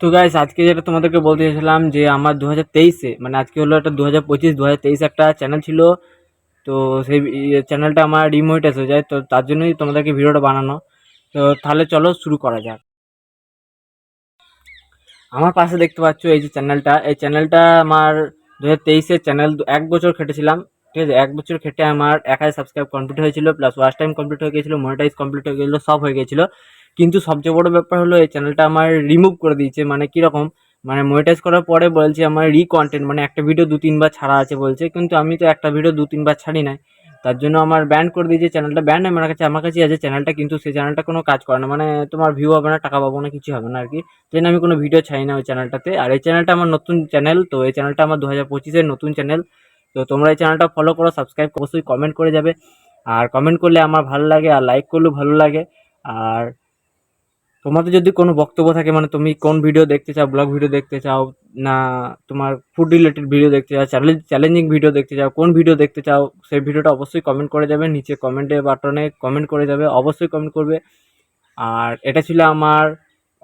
তো গাইস আজকে যেটা তোমাদেরকে বলতে চাইছিলাম যে আমার দু হাজার তেইশে মানে আজকে হলো একটা দু হাজার পঁচিশ দু হাজার তেইশে একটা চ্যানেল ছিল। তো সেই চ্যানেলটা আমার রিমোটেস হয়ে যায় তো তার জন্যই তোমাদেরকে ভিডিওটা বানানো। তো তাহলে চলো শুরু করা যাক। আমার পাশে দেখতে পাচ্ছ এই যে চ্যানেলটা এই চ্যানেলটা আমার দু হাজার তেইশের চ্যানেল এক বছর খেটেছিলাম, ঠিক আছে? এক বছর খেটে আমার এক হাজার সাবস্ক্রাইব কমপ্লিট হয়েছিল প্লাস ওয়াচ টাইম কমপ্লিট হয়ে গেছিল মনিটাইজ কমপ্লিট হয়ে গেছিল সব হয়ে গেছিল কিন্তু সবচেয়ে বড় ব্যাপার হলো, এই চ্যানেলটা আমার রিমুভ করে দিয়েছে। মানে কীরকম? মানে মনিটাইজ করার পরে বলছে আমার রি কন্টেন্ট মানে একটা ভিডিও দু তিনবার ছাড়া আছে বলছে, কিন্তু আমি তো একটা ভিডিও দু তিনবার ছাড়ি নাই। তার জন্য আমার ব্যান্ড করে দিয়েছে চ্যানেলটা ব্যান্ড আমার কাছে আমার কাছে আছে চ্যানেলটা কিন্তু সেই চ্যানেলটা কোনো কাজ করে না। মানে তোমার ভিউ হবে না, টাকা পাবো না, কিছু হবে না আর কি সেই আমি কোনো ভিডিও ছাড়ি না ওই চ্যানেলটাতে আর এই চ্যানেলটা আমার নতুন চ্যানেল তো এই চ্যানেলটা আমার দু হাজার পঁচিশের নতুন চ্যানেল তো তোমরা এই চ্যানেলটা ফলো করো সাবস্ক্রাইব অবশ্যই কমেন্ট করে যাবে। আর কমেন্ট করলে আমার ভালো লাগে, আর লাইক করলেও ভালো লাগে। আর তোমাদের যদি কোনো বক্তব্য থাকে মানে তুমি কোন ভিডিও দেখতে চাও ব্লগ ভিডিও দেখতে চাও, না তোমার ফুড রিলেটেড ভিডিও দেখতে চাও চ্যালেঞ্জ চ্যালেঞ্জিং ভিডিও দেখতে চাও, কোন ভিডিও দেখতে চাও, সেই ভিডিওটা অবশ্যই কমেন্ট করে যাবে, নিচে কমেন্টে বাটনে কমেন্ট করে যাবে, অবশ্যই কমেন্ট করবে। আর এটা ছিল আমার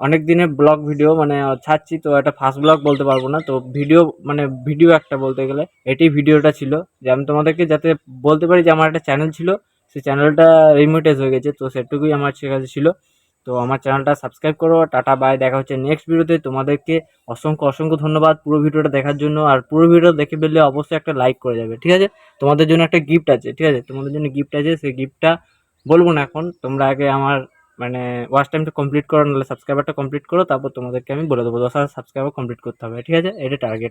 অনেক দিনের ব্লগ ভিডিও মানে ছাড়ছি, তো এটা ফার্স্ট ব্লগ বলতে পারব না, তো ভিডিও মানে ভিডিও একটা বলতে গেলে এটি ভিডিওটা ছিল, যে আমি তোমাদেরকে যাতে বলতে পারি যে আমার একটা চ্যানেল ছিল, সেই চ্যানেলটা রিমোটেজ হয়ে গেছে, তো সেটুকুই আমার কাছে ছিল। তো আমার চ্যানেলটা সাবস্ক্রাইব করো, টাটা বাই দেখা হচ্ছে নেক্সট ভিডিওতে তোমাদেরকে অসংখ্য অসংখ্য ধন্যবাদ পুরো ভিডিওটা দেখার জন্য। আর পুরো ভিডিও দেখে ফেললে অবশ্যই একটা লাইক করে যাবে, ঠিক আছে? তোমাদের জন্য একটা গিফট আছে, ঠিক আছে? তোমাদের জন্য গিফট আছে, সেই গিফটটা বলব না এখন। তোমরা আগে আমার মানে ওয়াচ টাইমটা কমপ্লিট করো, নাহলে সাবস্ক্রাইবারটা কমপ্লিট করো, তারপর তোমাদেরকে আমি বলে দেবো, দশ হাজার সাবস্ক্রাইবার কমপ্লিট করতে হবে, ঠিক আছে? এটা টার্গেট